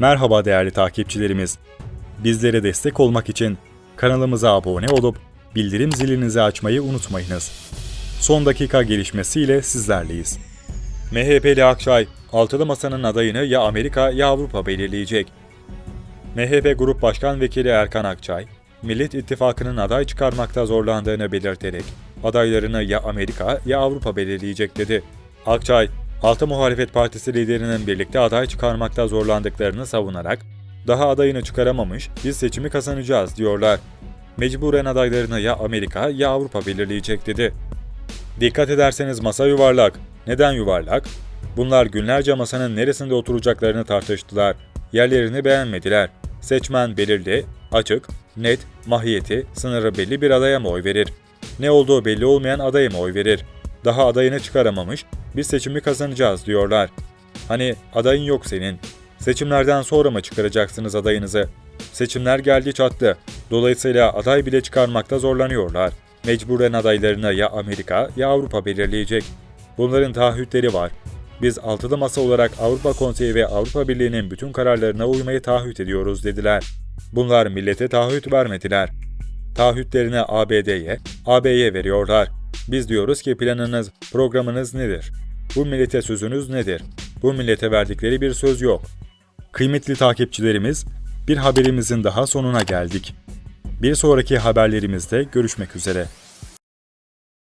Merhaba değerli takipçilerimiz. Bizlere destek olmak için kanalımıza abone olup bildirim zilinizi açmayı unutmayınız. Son dakika gelişmesiyle sizlerleyiz. MHP'li Akçay, Altılı Masa'nın adayını ya Amerika ya Avrupa belirleyecek. MHP Grup Başkan Vekili Erkan Akçay, Millet İttifakı'nın aday çıkarmakta zorlandığını belirterek adaylarını ya Amerika ya Avrupa belirleyecek dedi. Akçay, Altı Muhalefet Partisi liderinin birlikte aday çıkarmakta zorlandıklarını savunarak daha adayını çıkaramamış, biz seçimi kazanacağız diyorlar. Mecburen adaylarını ya Amerika ya Avrupa belirleyecek dedi. Dikkat ederseniz masa yuvarlak. Neden yuvarlak? Bunlar günlerce masanın neresinde oturacaklarını tartıştılar. Yerlerini beğenmediler. Seçmen belirli, açık, net, mahiyeti, sınırı belli bir adaya mı oy verir? Ne olduğu belli olmayan adaya mı oy verir? Daha adayını çıkaramamış, biz seçimi kazanacağız diyorlar. Hani adayın yok senin. Seçimlerden sonra mı çıkaracaksınız adayınızı? Seçimler geldi çattı. Dolayısıyla aday bile çıkarmakta zorlanıyorlar. Mecburen adaylarını ya Amerika ya Avrupa belirleyecek. Bunların taahhütleri var. Biz altılı masa olarak Avrupa Konseyi ve Avrupa Birliği'nin bütün kararlarına uymayı taahhüt ediyoruz dediler. Bunlar millete taahhüt vermediler. Taahhütlerini ABD'ye, AB'ye veriyorlar. Biz diyoruz ki planınız, programınız nedir? Bu millete sözünüz nedir? Bu millete verdikleri bir söz yok. Kıymetli takipçilerimiz, bir haberimizin daha sonuna geldik. Bir sonraki haberlerimizde görüşmek üzere.